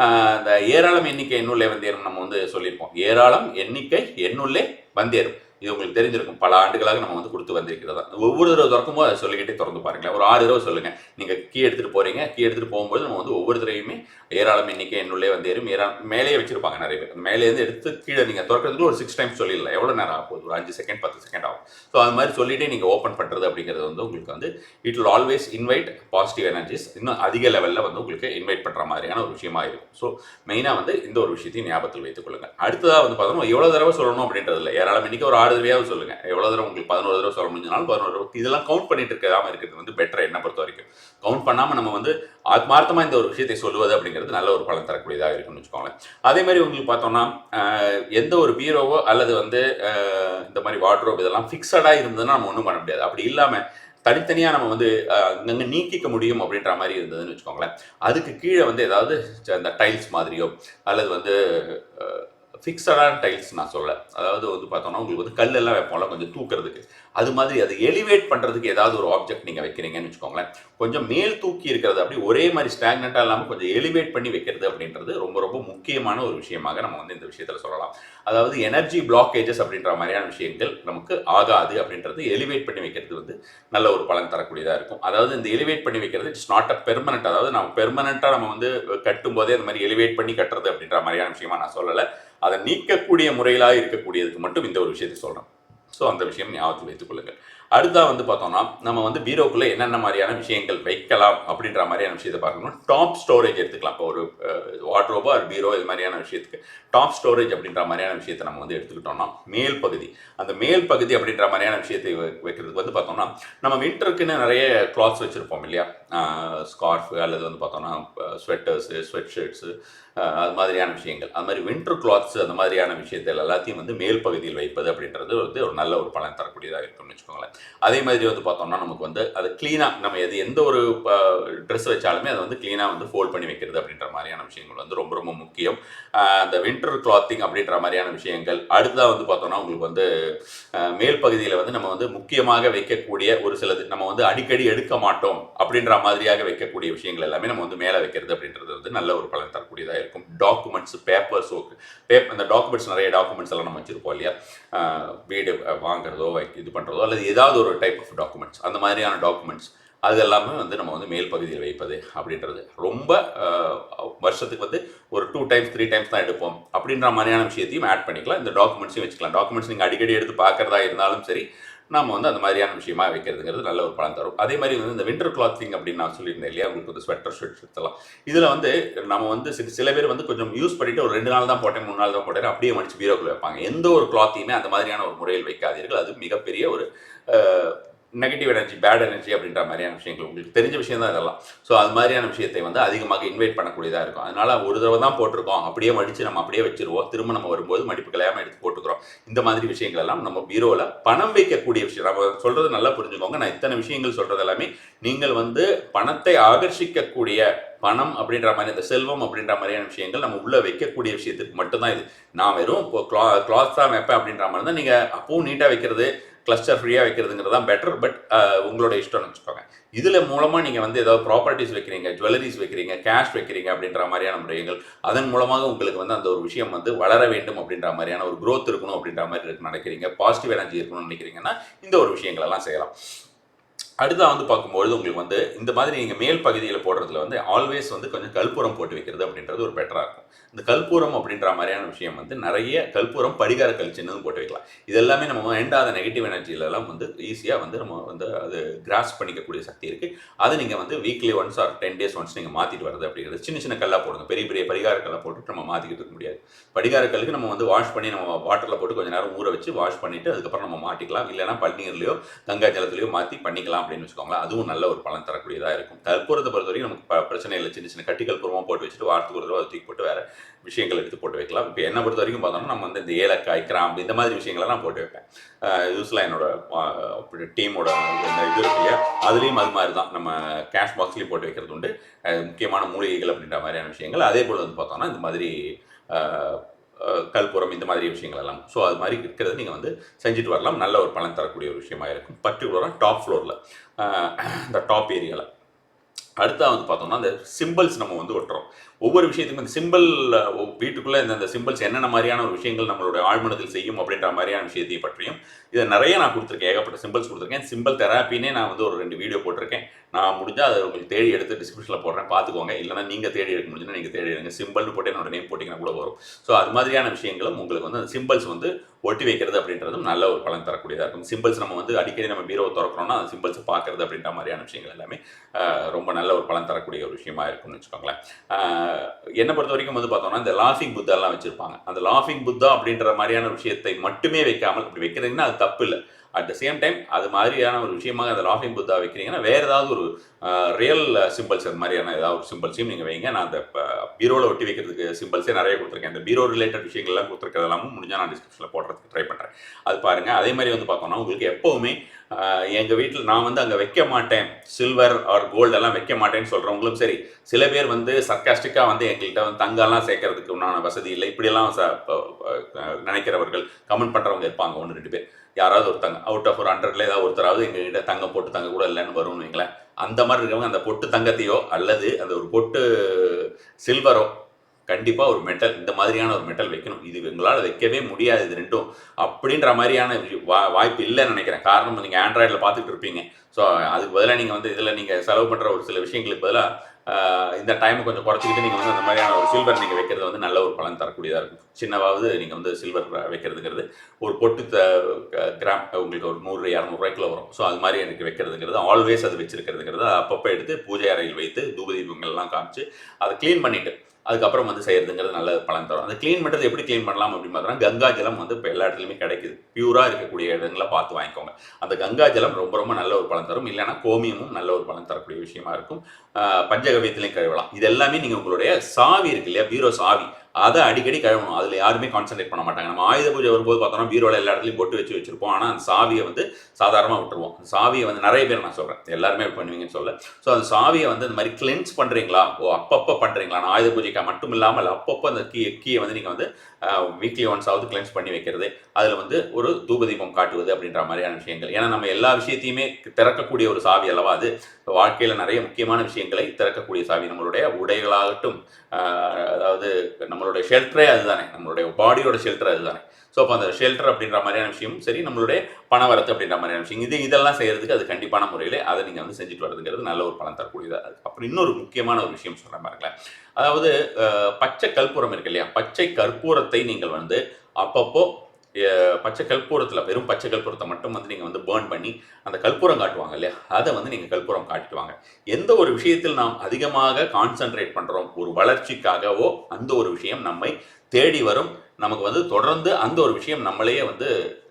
இந்த ஏராளம் எண்ணிக்கை எண்ணுள்ளே வந்தேரும் நம்ம வந்து சொல்லியிருப்போம். ஏராளம் எண்ணிக்கை எண்ணுள்ளே வந்தேரும் இது உங்களுக்கு தெரிஞ்சிருக்கும். பல ஆண்டுகளாக நம்ம வந்து கொடுத்து வந்திருக்கிறதா. ஒவ்வொரு தடவை திறக்கும்போது அதை சொல்லிக்கிட்டே திறந்து பாருங்களேன். ஒரு ஆறு தடவை சொல்லுங்க. நீங்க கீ எடுத்துட்டு போறீங்க. கீ எடுத்துட்டு போகும்போது நம்ம வந்து ஒவ்வொரு தடவையுமே ஏராளம் எண்ணிக்கை வந்து வந்தேறும் ஏரா மேலேயே வச்சிருப்பாங்க நிறைய பேர். மேலேருந்து எடுத்து கீழே நீங்கள் திறக்கிறதுக்கு ஒரு சிக்ஸ் டைம்ஸ் சொல்லிடலாம். எவ்வளோ நேரம் ஆகும் ஒரு அஞ்சு செகண்ட் பத்து செகண்ட் ஆகும். ஸோ அது மாதிரி சொல்லிட்டே நீங்கள் ஓப்பன் பண்ணுறது அப்படிங்கிறது வந்து உங்களுக்கு வந்து it will always invite positive energies இன்னும் அதிக லெவலில் வந்து உங்களுக்கு இன்வைட் பண்ணுற மாதிரியான ஒரு விஷயமா இருக்கும். ஸோ மெயினாக வந்து இந்த ஒரு விஷயத்தையும் ஞாபகத்தில் வைத்துக் கொள்ளுங்க அடுத்ததாக வந்து பார்த்தோம்னா எவ்வளோ தடவை சொல்லணும் அப்படின்றது இல்லை. ஏராளம் இன்னைக்கு ஒரு ஆறு தடவையாவது சொல்லுங்க. எவ்வளோ தடவை உங்களுக்கு பதினோரு தடவை சொல்ல முடிஞ்சனாலும் பதினோரு தடவை. இதெல்லாம் கவுண்ட் பண்ணிட்டு இருக்காம இருக்கிறது வந்து பெட்டர் என்ன பொறுத்த வரைக்கும். கவுண்ட் பண்ணாமல் நம்ம வந்து ஆத்மார்த்தமாக இந்த ஒரு விஷயத்தை சொல்லுவது அப்படிங்கிறது நல்ல ஒரு பலன் தரக்கூடியதாக இருக்கும்னு வச்சுக்கோங்களேன். அதே மாதிரி உங்களுக்கு பார்த்தோம்னா எந்த ஒரு பீரோவோ அல்லது வந்து இந்த மாதிரி வார்ட்ரோப் இதெல்லாம் ஃபிக்ஸடாக இருந்ததுன்னா நம்ம ஒன்றும் பண்ண முடியாது. அப்படி இல்லாமல் தனித்தனியாக நம்ம வந்து அங்கங்கே நீக்கிக்க முடியும் அப்படின்ற மாதிரி இருந்ததுன்னு வச்சுக்கோங்களேன். அதுக்கு கீழே வந்து ஏதாவது இந்த டைல்ஸ் மாதிரியோ அல்லது வந்து ஃபிக்ஸடான டைல்ஸ் நான் சொல்ல அதாவது வந்து பார்த்தோம்னா உங்களுக்கு வந்து கல்லெல்லாம் வைப்போம்ல கொஞ்சம் தூக்குறதுக்கு. அது மாதிரி அதை எலிவேட் பண்ணுறதுக்கு ஏதாவது ஒரு ஆப்ஜெக்ட் நீங்கள் வைக்கிறீங்கன்னு வச்சுக்கோங்களேன். கொஞ்சம் மேல் தூக்கி இருக்கிறது அப்படி ஒரே மாதிரி ஸ்டாக்னட்டாக இல்லாமல் கொஞ்சம் எலிவேட் பண்ணி வைக்கிறது அப்படின்றது ரொம்ப ரொம்ப முக்கியமான ஒரு விஷயமாக நம்ம வந்து இந்த விஷயத்தில் சொல்லலாம். அதாவது எனர்ஜி பிளாக்கேஜஸ் அப்படின்ற மாதிரியான விஷயங்கள் நமக்கு ஆகாது அப்படின்றது எலிவேட் பண்ணி வைக்கிறது வந்து நல்ல ஒரு பலன் தரக்கூடியதாக இருக்கும். அதாவது இந்த எலிவேட் பண்ணி வைக்கிறது இட்ஸ் நாட் அ பெர்மனண்ட் அதாவது நம்ம பெர்மனண்ட்டாக நம்ம வந்து கட்டும் போதே அந்த மாதிரி எலிவேட் பண்ணி கட்டுறது அப்படின்ற மாதிரியான விஷயமா நான் சொல்லலை. அதை நீக்கக்கூடிய முறையிலாக இருக்கக்கூடியதுக்கு மட்டும் இந்த ஒரு விஷயத்தை சொல்கிறேன் ஸோ அந்த விஷயம் ஞாபகத்தில் வைத்துக் கொள்ளுங்கள். அடுத்தா வந்து பார்த்தோம்னா நம்ம வந்து பீரோக்குள்ளே என்னென்ன மாதிரியான விஷயங்கள் வைக்கலாம் அப்படின்ற மாதிரியான விஷயத்தை பார்க்கணும். டாப் ஸ்டோரேஜ் எடுத்துக்கலாம். இப்போ ஒரு வாட்ரோபோ ஒரு பீரோ இது மாதிரியான விஷயத்துக்கு. டாப் ஸ்டோரேஜ் அப்படின்ற மாதிரியான விஷயத்தை நம்ம வந்து எடுத்துக்கிட்டோம்னா மேல் பகுதி. அந்த மேல் பகுதி அப்படின்ற மாதிரியான விஷயத்தை வை- வைக்கிறதுக்கு வந்து பார்த்தோம்னா நம்ம வின்டருக்குன்னு நிறைய கிளாத்ஸ் வச்சுருப்போம் இல்லையா? ஸ்கார்ஃபு அல்லது வந்து பார்த்தோம்னா ஸ்வெட்டர்ஸு ஸ்வெட் ஷர்ட்ஸு அது மாதிரியான விஷயங்கள். அது மாதிரி வின்டர் கிளாத்ஸ் அந்த மாதிரியான விஷயத்தில் எல்லாத்தையும் வந்து மேல் பகுதியில் வைப்பது அப்படின்றது வந்து ஒரு நல்ல ஒரு பலன் தரக்கூடியதாக இருக்கும்னு வச்சுக்கோங்களேன். அதே மாதிரி வந்து பார்த்தோம்னா நமக்கு வந்து அது க்ளீனாக நம்ம எது எந்த ஒரு ட்ரெஸ் வச்சாலுமே அதை வந்து க்ளீனாக வந்து ஃபோல்ட் பண்ணி வைக்கிறது அப்படின்ற மாதிரியான விஷயங்கள் வந்து ரொம்ப ரொம்ப முக்கியம். அந்த வின்டர் கிளாத்திங் அப்படின்ற மாதிரியான விஷயங்கள். அடுத்ததாக வந்து பார்த்தோம்னா உங்களுக்கு வந்து மேல் பகுதியில் வந்து நம்ம வந்து முக்கியமாக வைக்கக்கூடிய ஒரு சிலது நம்ம வந்து அடிக்கடி எடுக்க மாட்டோம் அப்படின்ற மாதிரியாக வைக்கக்கூடிய விஷயங்கள் எல்லாமே நம்ம வந்து மேலே வைக்கிறது அப்படின்றது வந்து நல்ல ஒரு பலன் தரக்கூடியதாக இருக்கும் டாக்குமெண்ட்ஸ் பேப்பர்ஸ் ஒர்க் பேப் அந்த டாக்குமெண்ட்ஸ் நிறைய டாக்குமெண்ட்ஸ் எல்லாம் நம்ம வச்சுருப்போம் இல்லையா? வீடு வாங்குறதோ இது பண்ணுறதோ அல்லது ஏதாவது ஒரு டைப் ஆஃப் டாக்குமெண்ட்ஸ் அந்த மாதிரியான டாக்குமெண்ட்ஸ் அது எல்லாமே வந்து நம்ம வந்து மேல் பகுதியில் வைப்பது அப்படின்றது. ரொம்ப வருஷத்துக்கு வந்து ஒரு டூ டைம்ஸ் த்ரீ டைம்ஸ் தான் எடுப்போம். அப்படின்ற மாதிரியான விஷயத்தையும் ஆட் பண்ணிக்கலாம். இந்த டாக்குமெண்ட்ஸையும் வச்சுக்கலாம். டாக்குமெண்ட்ஸ் நீங்கள் அடிக்கடி எடுத்து பார்க்குறதா இருந்தாலும் சரி நம்ம வந்து அந்த மாதிரியான விஷயமா வைக்கிறதுங்கிறது நல்ல ஒரு பலன் தரும். அதே மாதிரி வந்து இந்த விண்டர் கிளாத்திங் அப்படின்னு நான் சொல்லியிருந்தேன் இல்லையா? உங்களுக்கு வந்து ஸ்வெட்டர் ஷர்ட்ஸ் எல்லாம். இதில் வந்து நம்ம வந்து சில சில பேர் வந்து கொஞ்சம் யூஸ் பண்ணிட்டு ஒரு ரெண்டு நாள் தான் போட்டேன் மூணு நாள் தான் போட்டேன் அப்படியே மடிச்சு பீரோக்குள்ள வைப்பாங்க. எந்த ஒரு கிளாத்தையுமே அந்த மாதிரியான ஒரு முறையில் வைக்காதீர்கள். அது மிகப்பெரிய ஒரு நெகட்டிவ் எனர்ஜி பேட் எனர்ஜி அப்படின்ற மாதிரியான விஷயங்கள். உங்களுக்கு தெரிஞ்ச விஷயம் தான் இதெல்லாம். ஸோ அது மாதிரியான விஷயத்தை வந்து அதிகமாக இன்வைட் பண்ணக்கூடியதாக இருக்கும். அதனால் ஒரு தடவை தான் போட்டிருக்கோம். அப்படியே மடித்து நம்ம அப்படியே வச்சிருவோம். திரும்ப நம்ம வரும்போது மடிப்பு கலையாமல் எடுத்து போட்டுக்கிறோம். இந்த மாதிரி விஷயங்கள் எல்லாம் நம்ம பீரோவில் பணம் வைக்கக்கூடிய விஷயம். நம்ம சொல்கிறது நல்லா புரிஞ்சுக்கோங்க. நான் இத்தனை விஷயங்கள் சொல்கிறது எல்லாமே நீங்கள் வந்து பணத்தை ஆகர்ஷிக்கக்கூடிய பணம் அப்படின்ற மாதிரி இந்த செல்வம் அப்படின்ற மாதிரியான விஷயங்கள் நம்ம உள்ளே வைக்கக்கூடிய விஷயத்துக்கு மட்டும்தான் இது. நான் வெறும் இப்போ க்ளா கிளாத் தான் வைப்பேன் அப்படின்ற மாதிரி தான் நீங்கள் அப்பவும் நீட்டாக வைக்கிறது கிளஸ்டர் ஃப்ரீயாக வைக்கிறதுங்கிறது தான் பெட்டர் பட் uh, உங்களோட இஷ்டம்னு வச்சுக்கோங்க இதில் மூலமாக நீங்கள் வந்து ஏதாவது ப்ராப்பர்ட்டிஸ் வைக்கிறீங்க ஜுவல்லரிஸ் வைக்கிறீங்க கேஷ் வைக்கிறீங்க அப்படின்ற மாதிரியான முறைகள் அதன் மூலமாக உங்களுக்கு வந்து அந்த ஒரு விஷயம் வந்து வளர வேண்டும் அப்படின்ற மாதிரியான ஒரு க்ரோத் இருக்கணும் அப்படின்ற மாதிரி இருக்கு நினைக்கிறீங்க பாசிட்டிவ் எனர்ஜி இருக்கணும்னு நினைக்கிறீங்கன்னா இந்த ஒரு விஷயங்கள் எல்லாம் செய்யலாம். அடுத்தா வந்து பார்க்கும்பொழுது உங்களுக்கு வந்து இந்த மாதிரி நீங்கள் மேல் பகுதியில் போடுறதுல வந்து ஆல்வேஸ் வந்து கொஞ்சம் கல்பூரம் போட்டு வைக்கிறது அப்படின்றது ஒரு பெட்டராக இருக்கும். இந்த கல்பூரம் அப்படின்ற மாதிரியான விஷயம் வந்து நிறைய கல்பூரம் படிகார கழிச்சுன்னு சின்னதும் போட்டு வைக்கலாம். இது எல்லாமே நம்ம எண்டாத நெகட்டிவ் எனர்ஜிலலாம் வந்து ஈஸியாக வந்து நம்ம வந்து அது கிராஸ் பண்ணிக்கக்கூடிய சக்தி இருக்குது அதை நீங்கள் வந்து weekly once or ten days once நீங்கள் மாற்றிட்டு வரது அப்படிங்கிறது சின்ன சின்ன கல்லாக போடுங்க. பெரிய பெரிய படிகார போட்டுட்டு போட்டு நம்ம மாற்றிக்கிட்டு இருக்க முடியாது. படிகார கல்லுக்கு நம்ம வந்து வாஷ் பண்ணி நம்ம வாட்டரில் போட்டு கொஞ்சம் நேரம் ஊற வச்சு வாஷ் பண்ணிவிட்டு அதுக்கப்புறம் நம்ம மாட்டிக்கலாம். இல்லைனா பன்னீர்லையோ கங்கா ஜலத்துலையோ மாற்றி பண்ணிக்கலாம். அப்படின்னு வச்சுக்கோங்களேன் அதுவும் நல்ல ஒரு பலன் தரக்கூடியதாக இருக்கும். கற்பூரத்தை பொறுத்த வரைக்கும் நமக்கு பிரச்சனை இல்லை. சின்ன சின்ன கட்டி கற்பூரமாக போட்டு வச்சுட்டு வாரத்துக்கு ஒரு தடவை தூக்கி போட்டு வேறு விஷயங்கள் எடுத்து போட்டு வைக்கலாம். இப்போ என்னை பொறுத்த வரைக்கும் பார்த்தோம்னா நம்ம வந்து இந்த ஏலக்காய் கிராம்பு இந்த மாதிரி விஷயங்களை நான் போட்டு வைப்பேன். யூஸ்லாம் என்னோட டீமோட இந்த இது இருக்கு இல்லையா அதுலேயும் அது மாதிரி தான். நம்ம கேஷ் பாக்ஸ்லேயும் போட்டு வைக்கிறது உண்டு. முக்கியமான மூலிகைகள் அப்படின்ற மாதிரியான விஷயங்கள். அதே போல் வந்து பார்த்தோம்னா இந்த மாதிரி கல்புரம் இந்த மாதிரி விஷயங்கள் எல்லாம் ஸோ அது மாதிரி இருக்கிறது நீங்கள் வந்து செஞ்சுட்டு வரலாம். நல்ல ஒரு பலன் தரக்கூடிய ஒரு விஷயமா இருக்கும். பர்டிகுலராக டாப் ஃப்ளோரில் இந்த டாப் ஏரியாவில் அடுத்தா வந்து பார்த்தோம்னா அந்த சிம்பிள்ஸ் நம்ம வந்து ஒட்டுறோம். ஒவ்வொரு விஷயத்தையும் இந்த சிம்பிள் வீட்டுக்குள்ளே இந்த சிம்பிள்ஸ் என்னென்ன மாதிரியான ஒரு விஷயங்கள் நம்மளுடைய ஆழ்மனத்தில் செய்யும் அப்படின்ற மாதிரியான விஷயத்தை பற்றியும் இதை நிறைய நான் கொடுத்துருக்கேன். ஏகப்பட்ட சிம்பிள்ஸ் கொடுத்துருக்கேன். சிம்பிள் தெராப்பினே நான் வந்து ஒரு ரெண்டு வீடியோ போட்டிருக்கேன். நான் முடிஞ்சால் அதை உங்களுக்கு தேடி எடுத்து டிஸ்கிரிப்ஷனில் போடுறேன். பார்த்துக்கோங்க. இல்லைனா நீங்கள் தேடி எடுக்க முடிஞ்சுன்னா நீங்கள் தேடி எடுங்க. சிம்பிள்னு போட்டு என்னோட நேம் போட்டிங்கன்னா கூட வரும். ஸோ அது மாதிரியான விஷயங்களும் உங்களுக்கு வந்து அந்த சிம்பிள்ஸ் வந்து ஒட்டி வைக்கிறது அப்படின்றதும் நல்ல ஒரு பலன் தரக்கூடியதாக இருக்கும். சிம்பிள்ஸ் நம்ம வந்து அடிக்கடி நம்ம பீரோவை திறக்கிறோம்னா அந்த சிம்பிள்ஸை பார்க்கறது அப்படின்ற மாதிரியான விஷயங்கள் எல்லாமே ரொம்ப நல்ல ஒரு பலன் தரக்கூடிய ஒரு விஷயமா இருக்கும்னு வச்சுக்கோங்களேன். என்னை பொறுத்த வரைக்கும் வந்து பார்த்தோம்னா இந்த லாஃபிங் புத்தாலாம் வச்சிருப்பாங்க. அந்த லாஃபிங் புத்தா அப்படின்ற மாதிரியான விஷயத்தை மட்டுமே வைக்காமல் அப்படி வைக்கிறீங்கன்னா அது தப்பு இல்லை அட் த சேம் டைம் அது மாதிரியான ஒரு விஷயமாக அந்த லாஃபிங் புத்தா வைக்கிறீங்கன்னா வேற ஏதாவது ஒரு ரியல் சிம்பிள்ஸ் அந்த மாதிரியான ஏதாவது ஒரு சிம்பிள்ஸையும் நீங்கள் வைங்க. நான் அந்த பீரோவில் ஒட்டி வைக்கிறதுக்கு சிம்பிள்ஸே நிறைய கொடுத்துருக்கேன். இந்த பீரோ ரிலேட்டட் விஷயங்கள்லாம் கொடுத்துருக்கிறதெல்லாமும் முடிஞ்சால் நான் டிஸ்கிரிப்ஷனில் போடுறதுக்கு ட்ரை பண்ணுறேன் அது பாருங்கள் அதே மாதிரி வந்து பார்த்தோம்னா உங்களுக்கு எப்போவுமே எங்கள் வீட்டில் நான் வந்து அங்கே வைக்க மாட்டேன். சில்வர் ஆர் கோல்டெல்லாம் வைக்க மாட்டேன்னு சொல்கிறவங்களும் சரி சில பேர் வந்து சர்க்காஸ்டிக்காக வந்து எங்கள்கிட்ட வந்து தங்கம்லாம் சேர்க்கறதுக்கு உண்டான வசதி இல்லை. இப்படியெல்லாம் ச- நினைக்கிறவர்கள் கமெண்ட் பண்ணுறவங்க இருப்பாங்க ஒன்று ரெண்டு பேர். யாராவது ஒருத்தங்க அவுட் ஆஃப் ஒரு ஹண்ட்ரட்ல ஏதாவது ஒருத்தராவது எங்ககிட்ட தங்கம் போட்டு தங்க கூட இல்லைன்னு வரும்னு வைங்களேன். அந்த மாதிரி இருக்கவங்க அந்த பொட்டு தங்கத்தையோ அல்லது அந்த ஒரு பொட்டு சில்வரோ கண்டிப்பாக ஒரு மெட்டல் இந்த மாதிரியான ஒரு மெட்டல் வைக்கணும். இது எங்களால் வைக்கவே முடியாது இது ரெண்டும் அப்படின்ற மாதிரியான வா வாய்ப்பு இல்லைன்னு நினைக்கிறேன். காரணம் நீங்கள் ஆண்ட்ராய்டில் பார்த்துட்டு இருப்பீங்க. ஸோ அதுக்கு பதிலாக நீங்கள் வந்து இதில் நீங்கள் செலவு பண்ணுற ஒரு சில விஷயங்களுக்கு பதிலாக இந்த டைமை கொஞ்சம் குறைச்சிக்கிட்டு நீங்கள் வந்து அந்த மாதிரியான ஒரு சில்வர் நீங்கள் வைக்கிறது வந்து நல்ல ஒரு பலன் தரக்கூடியதாக இருக்கும். சின்னவாவது நீங்கள் வந்து சில்வர் வைக்கிறதுங்கிறது ஒரு பொட்டு த கிராம் உங்களுக்கு ஒரு நூறு இரநூறுவாய்க்குள்ள வரும். ஸோ அது மாதிரி எனக்கு வைக்கிறதுங்கிறது ஆல்வேஸ் அது வச்சிருக்கிறதுங்கிறது அப்பப்போ எடுத்து பூஜை அறையில் வைத்து தூப தீபங்கள்லாம் காமிச்சு அதை க்ளீன் பண்ணிவிட்டு அதுக்கப்புறம் வந்து செய்யறதுங்கிறது நல்ல பலன் தரும். அந்த க்ளீன் பண்ணுறது எப்படி க்ளீன் பண்ணலாம் அப்படின்னு பார்த்தோம்னா கங்கா ஜலம் வந்து இப்போ எல்லா இடத்துலையுமே கிடைக்குது. பியூராக இருக்கக்கூடிய இடங்களை பார்த்து வாங்கிக்கோங்க. அந்த கங்கா ஜலம் ரொம்ப ரொம்ப நல்ல ஒரு பலன் தரும். இல்லைன்னா கோமியமும் நல்ல ஒரு பலன் தரக்கூடிய விஷயமா இருக்கும். பஞ்சகவியத்திலையும் கழுவலாம் இது எல்லாமே நீங்கள் உங்களுடைய சாவி இருக்கு இல்லையா? பீரோ சாவி. அதை அடிக்கடி கழுவணும். அதில் யாருமே கான்சென்ட்ரேட் பண்ண மாட்டாங்க. நம்ம ஆயுத பூஜை வரும்போது பார்த்தோம்னா பீரோல எல்லா இடத்துலையும் பொட்டு வச்சு வச்சிருப்போம். ஆனால் அந்த சாவியை வந்து சாதாரணமாக விட்டுருவோம். அந்த சாவியை வந்து நிறைய பேர் நான் சொல்கிறேன் எல்லாருமே பண்ணுவீங்கன்னு சொல்ல. ஸோ அந்த சாவியை வந்து இந்த மாதிரி கிளென்ஸ் பண்ணுறீங்களா ஓ அப்பப்போ பண்ணுறீங்களா நான் ஆயுத பூஜைக்கு மட்டும் இல்லாமல் அப்பப்போ அந்த கீ கீயை வந்து நீங்கள் வந்து வீக்லி ஒன்ஸ் ஆகுது கிளென்ஸ் பண்ணி வைக்கிறது. அதில் வந்து ஒரு தூபதீபம் காட்டுவது அப்படின்ற மாதிரியான விஷயங்கள். ஏன்னா நம்ம எல்லா விஷயத்தையுமே திறக்கக்கூடிய ஒரு சாவி அல்லவா அது? வாழ்க்கையில் நிறைய முக்கியமான விஷயங்களை திறக்கக்கூடிய சாவி நம்மளுடைய உடைகளாகட்டும் அதாவது அதாவது நம்மளுடைய ஷெல்டரே அதுதானே. நம்மளுடைய பாடியோட ஷெல்டர் அதுதானே. ஸோ அப்போ அந்த ஷெல்டர் அப்படின்ற மாதிரியான விஷயம் சரி நம்மளுடைய பணவரத்து அப்படின்ற மாதிரியான விஷயம் இது இதெல்லாம் செய்கிறதுக்கு அது கண்டிப்பான முறையில் அதை நீங்கள் வந்து செஞ்சுட்டு வரதுங்கிறது நல்ல ஒரு பலன் தரக்கூடியதாக இருக்குது அப்புறம் இன்னொரு முக்கியமான ஒரு விஷயம் சொல்கிறேன் பாருங்களேன். அதாவது பச்சை கற்பூரம் இருக்கு இல்லையா? பச்சை கற்பூரத்தை நீங்கள் வந்து அப்பப்போ பச்சை கற்பூரத்தில் வெறும் பச்சை கற்பூரத்தை மட்டும் வந்து நீங்கள் வந்து பேர்ன் பண்ணி அந்த கற்பூரம் காட்டுவாங்க இல்லையா? அதை வந்து நீங்கள் கற்பூரம் காட்டிட்டு வாங்க எந்த ஒரு விஷயத்தில் நாம் அதிகமாக கான்சென்ட்ரேட் பண்ணுறோம் ஒரு வளர்ச்சிக்காகவோ அந்த ஒரு விஷயம் நம்மை தேடி வரும். நமக்கு வந்து தொடர்ந்து அந்த ஒரு விஷயம் நம்மளையே வந்து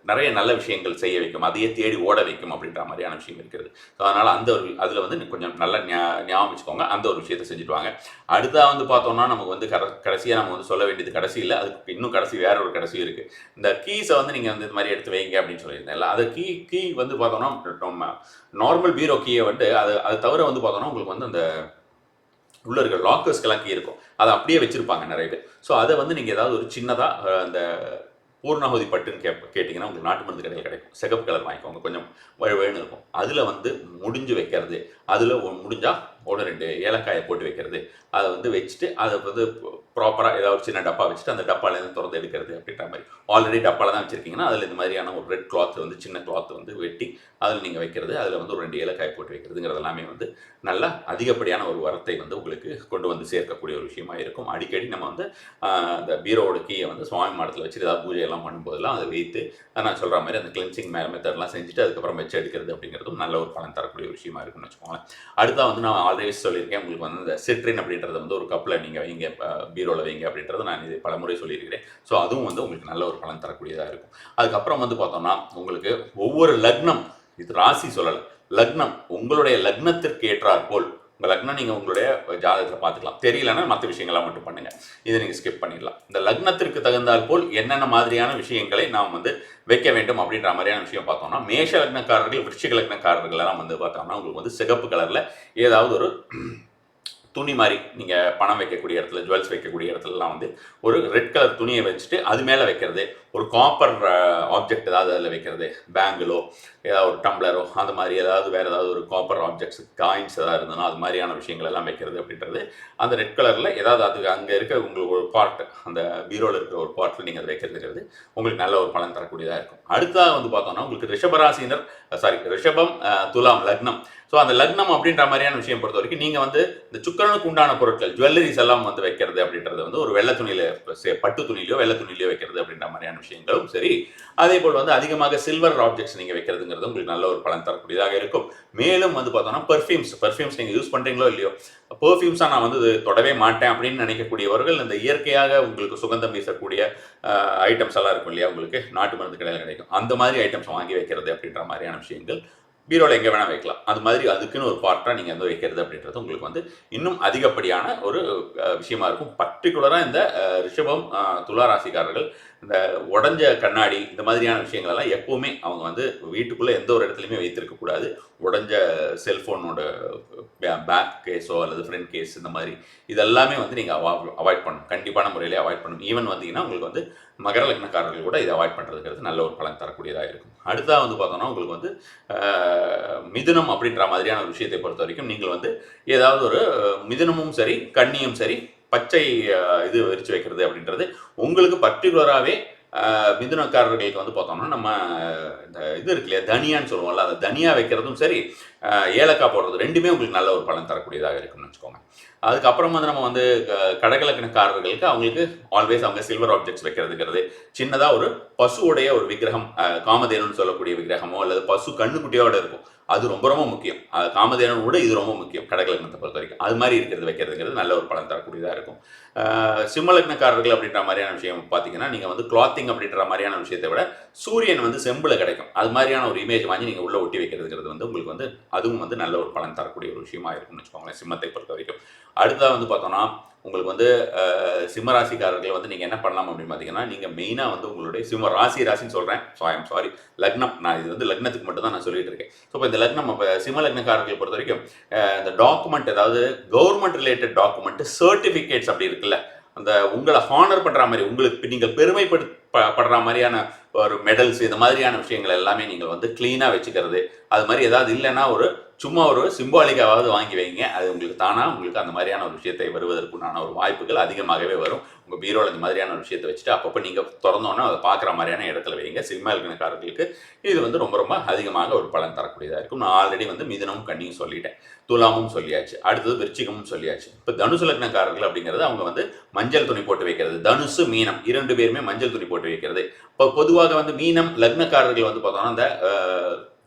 நிறைய நல்ல விஷயங்கள் செய்ய வைக்கும் அதையே தேடி ஓட வைக்கும் அப்படின்ற மாதிரியான விஷயம் இருக்கிறது. ஸோ அதனால் அந்த ஒரு அதில் வந்து கொஞ்சம் நல்ல ஞா- ஞாபகம் வச்சுக்கோங்க. அந்த ஒரு விஷயத்தை செஞ்சுட்டு வாங்க அடுத்தா வந்து பார்த்தோம்னா நமக்கு வந்து கட கடைசியாக நம்ம வந்து சொல்ல வேண்டியது கடைசி இல்லை அதுக்கு இன்னும் கடைசி வேற ஒரு கடைசி இருக்குது இந்த கீஸை வந்து நீங்கள் வந்து இந்த மாதிரி எடுத்து வைங்க அப்படின்னு சொல்லியிருந்தேன்ல அது கீ கீ வந்து பார்த்தோம்னா நம்ம நார்மல் பீரோ கீயை வந்து அது அது தவிர வந்து பார்த்தோம்னா உங்களுக்கு வந்து அந்த உள்ள இருக்கிற லாக்கர்ஸ்க்கெல்லாம் கீ இருக்கும். அதை அப்படியே வச்சுருப்பாங்க நிறைய பேர். ஸோ அதை வந்து நீங்கள் ஏதாவது ஒரு சின்னதாக அந்த பூர்ணாகுதி பட்டுன்னு கே கேட்டிங்கன்னா உங்களுக்கு நாட்டு மருந்து கடையில் கிடைக்கும். சிகப்பு கலர் வாங்கிக்கோங்க. கொஞ்சம் வழுவழுன்னு இருக்கும். அதில் வந்து முடிஞ்சு வைக்கிறது. அதில் முடிஞ்சால் ஒன்று ரெண்டு ஏலக்காயை போட்டு வைக்கிறது. அதை வந்து வச்சுட்டு அதை வந்து ப்ராப்பராக ஏதாவது ஒரு சின்ன டப்பா வச்சுட்டு அந்த டப்பாலேருந்து திறந்து எடுக்கிறது அப்படின்ற மாதிரி. ஆல்ரெடி டப்பாவில் தான் வச்சுருக்கீங்கன்னா அதில் இந்த மாதிரியான ஒரு ரெட் கிளாத் வந்து சின்ன கிளாத் வந்து வெட்டி அதில் நீங்கள் வைக்கிறது அதில் வந்து ஒரு ரெண்டு ஏலக்காய் போட்டு வைக்கிறதுங்கிறது எல்லாமே வந்து நல்லா அதிகப்படியான ஒரு வரத்தை வந்து உங்களுக்கு கொண்டு வந்து சேர்க்கக்கூடிய ஒரு விஷயமா இருக்கும். அடிக்கடி நம்ம வந்து அந்த பீரோட கீயை வந்து சுவாமி மாடத்தில் வச்சு ஏதாவது பூஜையெல்லாம் பண்ணும்போதெல்லாம் அதை வைத்து நான் சொல்கிற மாதிரி அந்த கிளென்சிங் மெத்தட்லாம் செஞ்சுட்டு அதுக்கப்புறம் வச்சு எடுக்கிறது அப்படிங்கிறதும் நல்ல ஒரு பலன் தரக்கூடிய ஒரு விஷயமா இருக்கும்னு வச்சுக்கோங்களேன். அடுத்தா வந்து நான் ஆல்ரெடி சொல்லியிருக்கேன் உங்களுக்கு வந்து இந்த சிட்ரின் அப்படின்றத வந்து ஒரு கப்பில் நீங்கள் வைங்க பீரோவில் வைங்க அப்படின்றத நான் இது பலமுறை சொல்லியிருக்கிறேன். ஸோ அதுவும் வந்து உங்களுக்கு நல்ல ஒரு பலன் தரக்கூடியதாக இருக்கும். அதுக்கப்புறம் வந்து பார்த்தோம்னா உங்களுக்கு ஒவ்வொரு லக்னம் இது ராசி சொல்லலை லக்னம் உங்களுடைய லக்னத்திற்கு ஏற்றாற் போல் உங்கள் லக்னம் நீங்கள் உங்களுடைய ஜாதகத்தில் பார்த்துக்கலாம். தெரியலன்னா மற்ற விஷயங்கள்லாம் மட்டும் பண்ணுங்கள் இதை நீங்கள் ஸ்கிப் பண்ணிடலாம். இந்த லக்னத்திற்கு தகுந்தால் போல் என்னென்ன மாதிரியான விஷயங்களை நாம் வந்து வைக்க வேண்டும் அப்படின்ற மாதிரியான விஷயம் பார்த்தோம்னா மேஷ லக்னக்காரர்கள் விருட்சிக லக்னக்காரர்களெல்லாம் வந்து பார்த்தோம்னா உங்களுக்கு வந்து சிகப்பு கலரில் ஏதாவது ஒரு துணி மாதிரி நீங்கள் பணம் வைக்கக்கூடிய இடத்துல ஜுவல்ஸ் வைக்கக்கூடிய இடத்துலலாம் வந்து ஒரு ரெட் கலர் துணியை வச்சுட்டு அது மேலே வைக்கிறது. ஒரு காப்பர் ஆப்ஜெக்ட் ஏதாவது அதில் வைக்கிறது. பேங்கிலோ ஏதாவது ஒரு டம்ளரோ அந்த மாதிரி ஏதாவது வேறு ஏதாவது ஒரு காப்பர் ஆப்ஜெக்ட்ஸ் காயின்ஸ் ஏதாவது இருந்ததுன்னா அது மாதிரியான விஷயங்கள் எல்லாம் வைக்கிறது அப்படின்றது. அந்த ரெட் கலரில் ஏதாவது அது அங்கே இருக்க உங்களுக்கு ஒரு பார்ட் அந்த பீரோவில் இருக்கிற ஒரு பார்ட்டில் நீங்கள் அதை வைக்கிறதுங்கிறது உங்களுக்கு நல்ல ஒரு பலன் தரக்கூடியதாக இருக்கும். அடுத்ததாக வந்து பார்த்தோம்னா உங்களுக்கு ரிஷபராசினர் சாரி ரிஷபம் துலாம் லக்னம் ஸோ அந்த லக்னம் அப்படின்ற மாதிரியான விஷயம் பொறுத்த வரைக்கும் நீங்கள் வந்து இந்த சுக்கரனுக்கு உண்டான பொருட்கள் ஜுவல்லரிஸ் எல்லாம் வந்து வைக்கிறது அப்படின்றது வந்து ஒரு வெள்ளை துணியில சே- பட்டு துணியிலையோ வெள்ளை துணியிலையோ வைக்கிறது அப்படின்ற மாதிரியான விஷயங்களும் சரி. அதே போல் வந்து அதிகமாக சில்வர் ஆப்ஜெக்ட்ஸ் நீங்கள் வைக்கிறதுங்கிறது உங்களுக்கு நல்ல ஒரு பலன் தரக்கூடியதாக இருக்கும். மேலும் வந்து பார்த்தோம்னா பெர்ஃப்யூம்ஸ் பெர்ஃப்யூம்ஸ் நீங்கள் யூஸ் பண்ணுறீங்களோ இல்லையோ பெர்ஃப்யூம்ஸாக நான் வந்து தொடவே மாட்டேன் அப்படின்னு நினைக்கக்கூடியவர்கள் இந்த இயற்கையாக உங்களுக்கு சுகந்தம் வீசக்கூடிய ஐட்டம்ஸ் எல்லாம் இருக்கும் இல்லையா உங்களுக்கு? நாட்டு மருந்து கடையில் கிடைக்கும். அந்த மாதிரி ஐட்டம்ஸ் வாங்கி வைக்கிறது அப்படின்ற மாதிரியான விஷயங்கள் பீரோவில் எங்கே வேணால் வைக்கலாம். அது மாதிரி அதுக்குன்னு ஒரு பார்ட்டாக நீங்கள் வந்து வைக்கிறது அப்படின்றது உங்களுக்கு வந்து இன்னும் அதிகப்படியான ஒரு விஷயமா இருக்கும். பர்டிகுலராக இந்த ரிஷபம் துளாராசிக்காரர்கள் துலா ராசிக்காரர்கள் இந்த உடஞ்ச கண்ணாடி இந்த மாதிரியான விஷயங்களெல்லாம் எப்போவுமே எப்பவுமே அவங்க வந்து வீட்டுக்குள்ளே எந்த ஒரு இடத்துலையுமே வைத்திருக்கக்கூடாது. உடஞ்ச செல்ஃபோனோட பேக் கேஸோ அல்லது ஃப்ரண்ட் கேஸ் இந்த மாதிரி இதெல்லாமே வந்து நீங்கள் அவாய்ட் பண்ணணும். கண்டிப்பான முறையிலே அவாய்ட் பண்ணணும். ஈவன் வந்தீங்கன்னா உங்களுக்கு வந்து மகர லக்னக்காரர்கள் கூட இதை அவாய்ட் பண்ணுறதுங்கிறது நல்ல ஒரு பலன் தரக்கூடியதாக இருக்கும். அடுத்தா வந்து பார்த்தோம்னா உங்களுக்கு வந்து மிதுனம் அப்படின்ற மாதிரியான ஒரு விஷயத்தை பொறுத்த வரைக்கும் நீங்கள் வந்து ஏதாவது ஒரு மிதுனமும் சரி கண்ணியும் சரி பச்சை இது விரிச்சு வைக்கிறது அப்படின்றது உங்களுக்கு பர்டிகுலராகவே மிதுனக்காரர்களுக்கு வந்து பார்த்தோம்னா நம்ம இந்த இது இருக்கு இல்லையா தனியான்னு சொல்லுவோம்ல அந்த தனியா வைக்கிறதும் சரி ஏலக்காய் போடுறது ரெண்டுமே உங்களுக்கு நல்ல ஒரு பலன் தரக்கூடியதாக இருக்கும்னு வச்சுக்கோங்க. அதுக்கப்புறம் வந்து நம்ம வந்து க- கடகலக்கணக்காரர்களுக்கு அவங்களுக்கு ஆல்வேஸ் அவங்க சில்வர் ஆப்ஜெக்ட்ஸ் வைக்கிறதுங்கிறது சின்னதாக ஒரு பசுவுடைய ஒரு விக்கிரகம் காமதேனு காமதேனுன்னு சொல்லக்கூடிய விக்கிரகமோ அல்லது பசு கண்ணுக்குட்டியோட இருக்கும். அது ரொம்ப ரொம்ப முக்கியம். அது காமதேனு கூட இது ரொம்ப முக்கியம் கடகலக்னத்தை பொறுத்த வரைக்கும். அது மாதிரி இருக்கிறது வைக்கிறதுங்கிறது நல்ல ஒரு பலன் தரக்கூடியதாக இருக்கும். சிம்மலக்னக்காரர்கள் அப்படின்ற மாதிரியான விஷயம் பார்த்தீங்கன்னா நீங்கள் வந்து கிளாத்திங் அப்படின்ற மாதிரியான விஷயத்தை விட சூரியன் வந்து செம்பில் கிடைக்கும். அது மாதிரியான ஒரு இமேஜ் வாங்கி நீங்கள் உள்ளே ஒட்டி வைக்கிறதுங்கிறது வந்து உங்களுக்கு வந்து அதுவும் வந்து நல்ல ஒரு பலன் தரக்கூடிய ஒரு விஷயமா இருக்கும்னு வச்சுக்கோங்களேன் சிம்மத்தை பொறுத்த வரைக்கும். அடுத்ததாக வந்து பார்த்தோம்னா உங்களுக்கு வந்து சிம்ம ராசிக்காரர்களை வந்து நீங்கள் என்ன பண்ணலாம் அப்படின்னு பார்த்தீங்கன்னா நீங்கள் மெயினாக வந்து உங்களுடைய சிம்ம ராசி ராசின்னு சொல்கிறேன் ஸோ ஐம் சாரி லக்னம். நான் இது வந்து லக்னத்துக்கு மட்டும் தான் நான் சொல்லிட்டு இருக்கேன். ஸோ இப்போ இந்த லக்னம் இப்போ சிம்ம லக்னக்காரர்களை பொறுத்த வரைக்கும் இந்த டாக்குமெண்ட் ஏதாவது கவர்மெண்ட் ரிலேட்டட் டாக்குமெண்ட் சர்டிஃபிகேட்ஸ் அப்படி இருக்குல்ல அந்த உங்களை ஹானர் பண்ணுற மாதிரி உங்களுக்கு நீங்கள் பெருமைப்படு ப- படுற மாதிரியான ஒரு மெடல்ஸ் இந்த மாதிரியான விஷயங்கள் எல்லாமே நீங்கள் வந்து க்ளீனாக வச்சுக்கிறது. அது மாதிரி ஏதாவது இல்லைன்னா ஒரு சும்மா ஒரு சிம்பாலிக்காவது வாங்கி வைங்க. அது உங்களுக்கு தானாக உங்களுக்கு அந்த மாதிரியான ஒரு விஷயத்தை வருவதற்குண்டான ஒரு வாய்ப்புகள் அதிகமாகவே வரும். உங்கள் பீரோவில் இந்த மாதிரியான ஒரு விஷயத்தை வச்சுட்டு அப்பப்போ நீங்கள் திறந்தோன்னே அதை பார்க்குற மாதிரியான இடத்துல வைங்க. சினிமா இருக்கிறக்காரர்களுக்கு இது வந்து ரொம்ப ரொம்ப அதிகமாக ஒரு பலன் தரக்கூடியதாக இருக்கும். நான் ஆல்ரெடி வந்து மிதனமும் கண்ணியும் சொல்லிட்டேன். துலாமும் சொல்லியாச்சு. அடுத்தது விருச்சிகமும் சொல்லியாச்சு. இப்போ தனுசு லக்னக்காரர்கள் அப்படிங்கிறது அவங்க வந்து மஞ்சள் துணி போட்டு வைக்கிறது தனுசு மீனம். இரண்டு பேருமே மஞ்சள் துணி போட்டு வைக்கிறது. இப்போ பொதுவாக வந்து மீனம் லக்னக்காரர்கள் வந்து பார்த்தோன்னா அந்த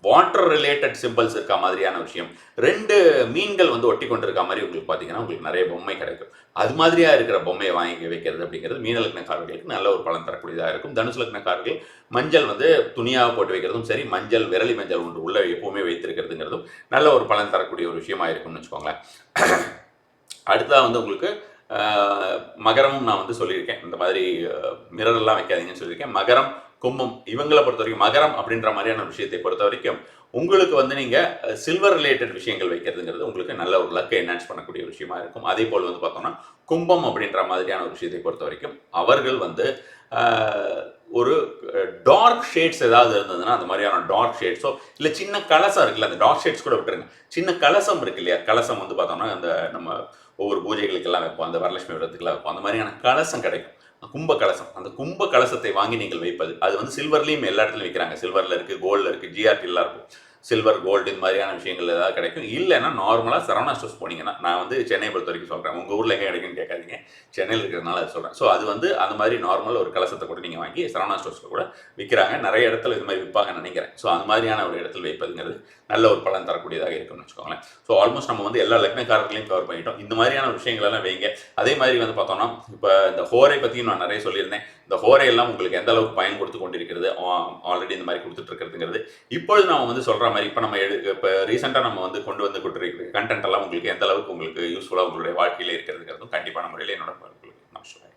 வாட்டர் ரிலேட்டட் சிம்பிள்ஸ் இருக்க மாதிரியான விஷயம். ரெண்டு மீன்கள் வந்து ஒட்டி கொண்டிருக்க மாதிரி உங்களுக்கு பார்த்தீங்கன்னா உங்களுக்கு நிறைய பொம்மை கிடைக்கும். அது மாதிரியாக இருக்கிற பொம்மையை வாங்கி வைக்கிறது அப்படிங்கிறது மீனலக்னக்காரர்களுக்கு நல்ல ஒரு பலன் தரக்கூடியதாக இருக்கும். தனுசு லக்னக்காரர்கள் மஞ்சள் வந்து துணியாக போட்டு வைக்கிறதும் சரி மஞ்சள் விரலி மஞ்சள் ஒன்று உள்ள எப்பவுமே வைத்திருக்கிறதுங்கிறதும் நல்ல ஒரு பலன் தரக்கூடிய ஒரு விஷயமா இருக்கும்னு வச்சுக்கோங்களேன். அடுத்ததாக வந்து உங்களுக்கு மகரமும் நான் வந்து சொல்லியிருக்கேன். இந்த மாதிரி மிரரெல்லாம் வைக்காதீங்கன்னு சொல்லியிருக்கேன். மகரம் கும்பம் இவங்களை பொறுத்த வரைக்கும் மகரம் அப்படின்ற மாதிரியான விஷயத்தை பொறுத்த வரைக்கும் உங்களுக்கு வந்து நீங்கள் சில்வர் ரிலேட்டட் விஷயங்கள் வைக்கிறதுங்கிறது உங்களுக்கு நல்ல ஒரு லக்கை என்ஹான்ஸ் பண்ணக்கூடிய விஷயமா இருக்கும். அதே போல் வந்து பார்த்தோம்னா கும்பம் அப்படின்ற மாதிரியான ஒரு விஷயத்தை பொறுத்த வரைக்கும் அவர்கள் வந்து ஒரு டார்க் ஷேட்ஸ் ஏதாவது இருந்ததுன்னா அந்த மாதிரியான டார்க் ஷேட்ஸோ இல்லை சின்ன கலசம் இருக்குல்ல அந்த டார்க் ஷேட்ஸ் கூட விட்டுருங்க. சின்ன கலசம் இருக்கு இல்லையா? கலசம் வந்து பார்த்தோம்னா அந்த நம்ம ஒவ்வொரு பூஜைகளுக்கெல்லாம் வைப்போம் அந்த வரலட்சுமி விரதத்துக்கெல்லாம் வைப்போம் அந்த மாதிரியான கலசம் கிடைக்கும். கும்ப கலசம் அந்த கும்ப கலசத்தை வாங்கி நீங்கள் வைப்பது. அது வந்து சில்வர்லேயும் எல்லா இடத்துலையும் விற்கிறாங்க சில்வரில் இருக்குது கோல்டில் இருக்குது ஜிஆர்டிலாம் இருக்கும். சில்வர் கோல்டு இந்த மாதிரியான விஷயங்கள் ஏதாவது கிடைக்கும். இல்லைன்னா நார்மலாக சரவணா ஸ்டோர்ஸ் போனீங்கன்னா நான் வந்து சென்னை பொறுத்த வரைக்கும் சொல்கிறேன் உங்கள் ஊரில் எங்கே கிடைக்குன்னு கேட்காதீங்க. சென்னையில் இருக்கிறதுனால அது சொல்கிறேன் ஸோ அது வந்து அந்த மாதிரி நார்மல் ஒரு கலசத்தை கூட நீங்கள் வாங்கி சரவணா ஸ்டோர்ஸில் கூட விற்கிறாங்க நிறைய இடத்துல இது மாதிரி விற்பாங்கன்னு நினைக்கிறேன். ஸோ அந்த மாதிரியான ஒரு இடத்துல வைப்பதுங்கிறது நல்ல ஒரு பலன் தரக்கூடியதாக இருக்கும்னு வச்சுக்கோங்களேன். ஸோ ஆல்மோஸ்ட் நம்ம வந்து எல்லா லக்னக்காரர்களையும் கவர் பண்ணிட்டோம். இந்த மாதிரியான விஷயங்கள் எல்லாம் வைங்க. அதே மாதிரி வந்து பார்த்தோம்னா இப்போ இந்த ஹோரை பற்றியும் நான் நிறைய சொல்லியிருந்தேன். இந்த ஹோரை எல்லாம் உங்களுக்கு எந்த அளவுக்கு பயன் கொடுத்து கொண்டிருக்கிறது ஆல்ரெடி இந்த மாதிரி கொடுத்துட்டு இருக்கிறதுங்கிறது. இப்பொழுது நான் வந்து சொல்கிற மாதிரி இப்போ நம்ம எடு இப்போ ரீசெண்டாக நம்ம வந்து கொண்டு வந்து கொண்டிருக்கிற கண்டென்ட் எல்லாம் உங்களுக்கு எந்த அளவுக்கு உங்களுக்கு யூஸ்ஃபுல்லாக உங்களுடைய வாழ்க்கையில் இருக்கிறதுங்கிறதும் கண்டிப்பான முறையில் என்னோட உங்களுக்கு நான் சொல்லுவேன்